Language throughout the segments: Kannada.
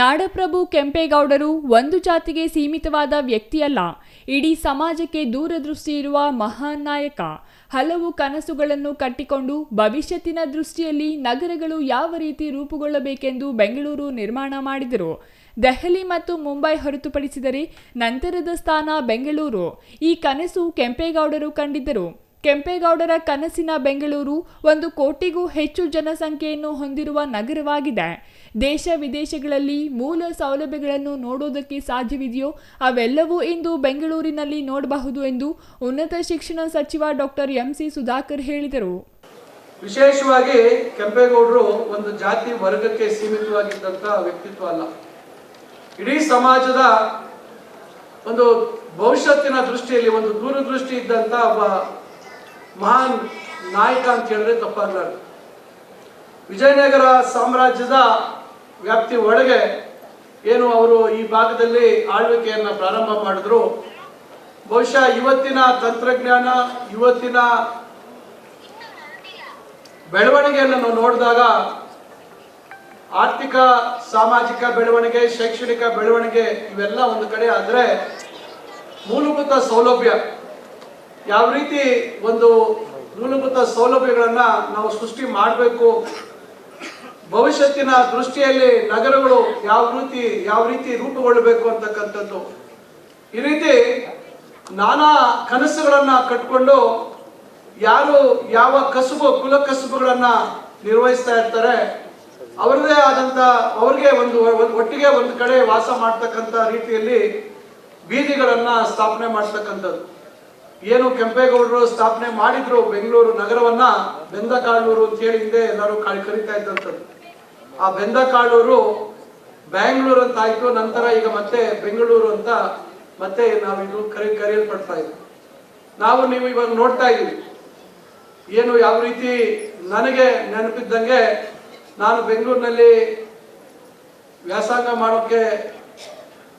ನಾಡಪ್ರಭು ಕೆಂಪೇಗೌಡರು ಒಂದು ಜಾತಿಗೆ ಸೀಮಿತವಾದ ವ್ಯಕ್ತಿಯಲ್ಲ. ಇಡೀ ಸಮಾಜಕ್ಕೆ ದೂರದೃಷ್ಟಿ ಇರುವ ಮಹಾನ್ ನಾಯಕ. ಹಲವು ಕನಸುಗಳನ್ನು ಕಟ್ಟಿಕೊಂಡು ಭವಿಷ್ಯತ್ತಿನ ದೃಷ್ಟಿಯಲ್ಲಿ ನಗರಗಳು ಯಾವ ರೀತಿ ರೂಪುಗೊಳ್ಳಬೇಕೆಂದು ಬೆಂಗಳೂರು ನಿರ್ಮಾಣ ಮಾಡಿದರು. ದೆಹಲಿ ಮತ್ತು ಮುಂಬೈ ಹೊರತುಪಡಿಸಿದರೆ ನಂತರದ ಸ್ಥಾನ ಬೆಂಗಳೂರು. ಈ ಕನಸು ಕೆಂಪೇಗೌಡರು ಕಂಡಿದ್ದರು. ಕೆಂಪೇಗೌಡರ ಕನಸಿನ ಬೆಂಗಳೂರು ಒಂದು ಕೋಟಿಗೂ ಹೆಚ್ಚು ಜನಸಂಖ್ಯೆಯನ್ನು ಹೊಂದಿರುವ ನಗರವಾಗಿದೆ. ದೇಶ ವಿದೇಶಗಳಲ್ಲಿ ಮೂಲ ಸೌಲಭ್ಯಗಳನ್ನು ನೋಡೋದಕ್ಕೆ ಸಾಧ್ಯವಿದೆಯೋ ಅವೆಲ್ಲವೂ ಇಂದು ಬೆಂಗಳೂರಿನಲ್ಲಿ ನೋಡಬಹುದು ಎಂದು ಉನ್ನತ ಶಿಕ್ಷಣ ಸಚಿವ ಡಾಕ್ಟರ್ ಎಂಸಿ ಸುಧಾಕರ್ ಹೇಳಿದರು. ವಿಶೇಷವಾಗಿ ಕೆಂಪೇಗೌಡರು ಒಂದು ಜಾತಿ ವರ್ಗಕ್ಕೆ ಸೀಮಿತವಾಗಿದ್ದಂಥ ವ್ಯಕ್ತಿತ್ವ ಅಲ್ಲ. ಇಡೀ ಸಮಾಜದ ಒಂದು ಭವಿಷ್ಯತ್ತಿನ ದೃಷ್ಟಿಯಲ್ಲಿ ಒಂದು ದೂರದೃಷ್ಟಿ ಇದ್ದಂಥ ಒಬ್ಬ ಮಹಾನ್ ನಾಯಕ ಅಂತ ಹೇಳಿದ್ರೆ ತಪ್ಪಾಗಲಾರದು. ವಿಜಯನಗರ ಸಾಮ್ರಾಜ್ಯದ ವ್ಯಾಪ್ತಿ ಒಳಗೆ ಏನು ಅವರು ಈ ಭಾಗದಲ್ಲಿ ಆಳ್ವಿಕೆಯನ್ನು ಪ್ರಾರಂಭ ಮಾಡಿದ್ರು. ಬಹುಶಃ ಇವತ್ತಿನ ತಂತ್ರಜ್ಞಾನ, ಇವತ್ತಿನ ಬೆಳವಣಿಗೆಯನ್ನು ನಾವು ನೋಡಿದಾಗ ಆರ್ಥಿಕ, ಸಾಮಾಜಿಕ ಬೆಳವಣಿಗೆ, ಶೈಕ್ಷಣಿಕ ಬೆಳವಣಿಗೆ ಇವೆಲ್ಲ ಒಂದು ಕಡೆ ಆದರೆ ಮೂಲಭೂತ ಸೌಲಭ್ಯ ಯಾವ ರೀತಿ ಒಂದು ಮೂಲಭೂತ ಸೌಲಭ್ಯಗಳನ್ನ ನಾವು ಸೃಷ್ಟಿ ಮಾಡಬೇಕು? ಭವಿಷ್ಯತ್ತಿನ ದೃಷ್ಟಿಯಲ್ಲಿ ನಗರಗಳು ಯಾವ ರೀತಿ ಯಾವ ರೀತಿ ರೂಪುಗೊಳ್ಳಬೇಕು ಅಂತಕ್ಕಂಥದ್ದು? ಈ ರೀತಿ ನಾನಾ ಕನಸುಗಳನ್ನ ಕಟ್ಕೊಂಡು ಯಾರು ಯಾವ ಕಸುಬು, ಕುಲ ಕಸುಬುಗಳನ್ನ ನಿರ್ವಹಿಸ್ತಾ ಇರ್ತಾರೆ, ಅವರದೇ ಆದಂತ, ಅವ್ರಿಗೆ ಒಂದು ಒಟ್ಟಿಗೆ ಒಂದು ಕಡೆ ವಾಸ ಮಾಡ್ತಕ್ಕಂಥ ರೀತಿಯಲ್ಲಿ ಬೀದಿಗಳನ್ನ ಸ್ಥಾಪನೆ ಮಾಡ್ತಕ್ಕಂಥದ್ದು. ಏನು ಕೆಂಪೇಗೌಡರು ಸ್ಥಾಪನೆ ಮಾಡಿದ್ರು ಬೆಂಗಳೂರು ನಗರವನ್ನ, ಬೆಂದಕಾಳೂರು ಅಂತ ಹೇಳಿ ಹಿಂದೆ ಎಲ್ಲರೂ ಕರಿತಾ ಇದ್ದಂಥದ್ದು. ಆ ಬೆಂದಕಾಳೂರು ಬ್ಯಾಂಗ್ಳೂರು ಅಂತ ಆಯ್ತು, ನಂತರ ಈಗ ಮತ್ತೆ ಬೆಂಗಳೂರು ಅಂತ ಮತ್ತೆ ನಾವು ಇದು ಕರಿ, ಕರೆಯಲ್ಪಡ್ತಾ ಇದ್ವಿ. ನಾವು ನೀವು ಇವಾಗ ನೋಡ್ತಾ ಇದ್ದೀವಿ ಏನು ಯಾವ ರೀತಿ ನನಗೆ ನೆನಪಿದ್ದಂಗೆ ನಾನು ಬೆಂಗಳೂರಿನಲ್ಲಿ ವ್ಯಾಸಂಗ ಮಾಡೋಕ್ಕೆ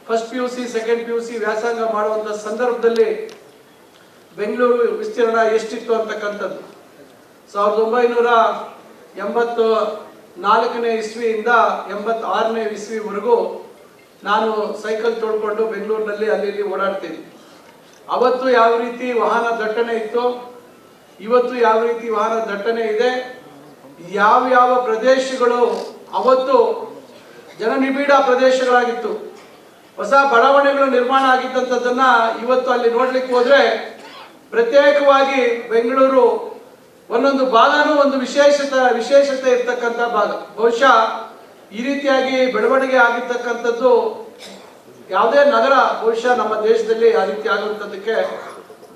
first P U C second P U C ವ್ಯಾಸಂಗ ಮಾಡುವಂಥ ಸಂದರ್ಭದಲ್ಲಿ ಬೆಂಗಳೂರು ವಿಸ್ತೀರ್ಣ ಎಷ್ಟಿತ್ತು ಅಂತಕ್ಕಂಥದ್ದು? ಸಾವಿರದ ಒಂಬೈನೂರ ಎಂಬತ್ತು ನಾಲ್ಕನೇ ಇಸ್ವಿಯಿಂದ ಎಂಬತ್ತ ಆರನೇ ಇಸ್ವಿವರೆಗೂ ನಾನು ಸೈಕಲ್ ತೊಳ್ಕೊಂಡು ಬೆಂಗಳೂರಿನಲ್ಲಿ ಅಲ್ಲಿ ಇಲ್ಲಿ ಓಡಾಡ್ತೀನಿ. ಅವತ್ತು ಯಾವ ರೀತಿ ವಾಹನ ದಟ್ಟಣೆ ಇತ್ತು, ಇವತ್ತು ಯಾವ ರೀತಿ ವಾಹನ ದಟ್ಟಣೆ ಇದೆ, ಯಾವ ಯಾವ ಪ್ರದೇಶಗಳು ಅವತ್ತು ಜನನಿಬಿಡ ಪ್ರದೇಶಗಳಾಗಿತ್ತು, ಹೊಸ ಬಡಾವಣೆಗಳು ನಿರ್ಮಾಣ ಆಗಿದ್ದಂಥದ್ದನ್ನ ಇವತ್ತು ಅಲ್ಲಿ ನೋಡ್ಲಿಕ್ಕೆ ಹೋದ್ರೆ ಪ್ರತ್ಯೇಕವಾಗಿ ಬೆಂಗಳೂರು ಒಂದೊಂದು ಭಾಗನೂ ಒಂದು ವಿಶೇಷತೆ ವಿಶೇಷತೆ ಇರ್ತಕ್ಕಂಥ ಭಾಗ. ಬಹುಶಃ ಈ ರೀತಿಯಾಗಿ ಬೆಳವಣಿಗೆ ಆಗಿರ್ತಕ್ಕಂಥದ್ದು ಯಾವುದೇ ನಗರ ಬಹುಶಃ ನಮ್ಮ ದೇಶದಲ್ಲಿ ಆ ರೀತಿ ಆಗುವಂಥದ್ದಕ್ಕೆ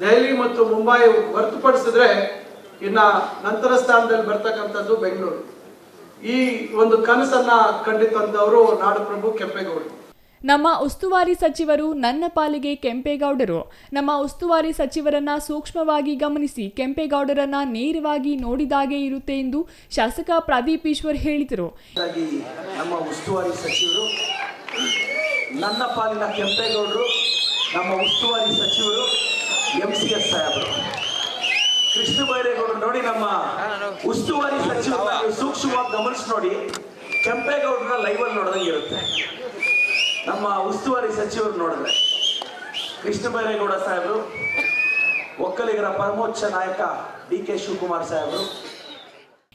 ದೆಹಲಿ ಮತ್ತು ಮುಂಬೈ ಹೊರತುಪಡಿಸಿದ್ರೆ ಇನ್ನ ನಂತರ ಸ್ಥಾನದಲ್ಲಿ ಬರ್ತಕ್ಕಂಥದ್ದು ಬೆಂಗಳೂರು. ಈ ಒಂದು ಕನಸನ್ನ ಕಂಡಿತಂದವರು ನಾಡಪ್ರಭು ಕೆಂಪೇಗೌಡರು ನಮ್ಮ ಉಸ್ತುವಾರಿ ಸಚಿವರು ನನ್ನ ಪಾಲಿಗೆ ಕೆಂಪೇಗೌಡರು. ನಮ್ಮ ಉಸ್ತುವಾರಿ ಸಚಿವರನ್ನ ಸೂಕ್ಷ್ಮವಾಗಿ ಗಮನಿಸಿ ಕೆಂಪೇಗೌಡರನ್ನ ನೇರವಾಗಿ ನೋಡಿದಾಗೆ ಇರುತ್ತೆ ಎಂದು ಶಾಸಕ ಪ್ರದೀಪ್ ಈಶ್ವರ್ ಹೇಳಿದರು. ನಮ್ಮ ಉಸ್ತುವಾರಿ ಸಚಿವರು, ನನ್ನ ಪಾಲಿನ ಕೆಂಪೇಗೌಡರು, ನಮ್ಮ ಉಸ್ತುವಾರಿ ಸಚಿವರು ಎಂ ಸಿ ಎಸ್ ಕೃಷ್ಣ ಬೈರೇಗೌಡರು ನೋಡಿ ನಮ್ಮ ಉಸ್ತುವಾರಿ ಸಚಿವರನ್ನ ಸೂಕ್ಷ್ಮವಾಗಿ ಗಮನಿಸಿ ನೋಡಿ, ಕೆಂಪೇಗೌಡರನ್ನ ಲೈವಲ್ಲಿ ನೋಡಿದಂಗೆ ಇರುತ್ತೆ. ನಮ್ಮ ಉಸ್ತುವಾರಿ ಸಚಿವರು ನೋಡಿದ್ರೆ. ಕೃಷ್ಣ ಬೈರೇಗೌಡ ಸಾಹೇಬರು, ಒಕ್ಕಲಿಗರ ಪರಮೋಚ್ಚ ನಾಯಕ ಡಿ ಕೆ ಶಿವಕುಮಾರ್ ಸಾಹೇಬರು.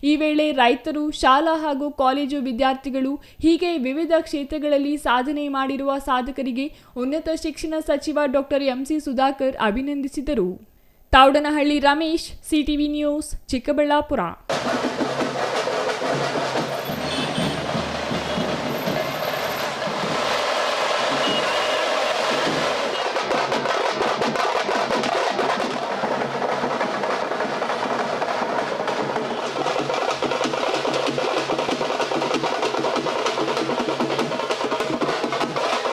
ಈ ವೇಳೆ ರೈತರು, ಶಾಲಾ ಹಾಗೂ ಕಾಲೇಜು ವಿದ್ಯಾರ್ಥಿಗಳು ಹೀಗೆ ವಿವಿಧ ಕ್ಷೇತ್ರಗಳಲ್ಲಿ ಸಾಧನೆ ಮಾಡಿರುವ ಸಾಧಕರಿಗೆ ಉನ್ನತ ಶಿಕ್ಷಣ ಸಚಿವ ಡಾಕ್ಟರ್ ಎಂಸಿ ಸುಧಾಕರ್ ಅಭಿನಂದಿಸಿದರು. Tavadanahalli Ramesh, CTV news, Chikkaballapura.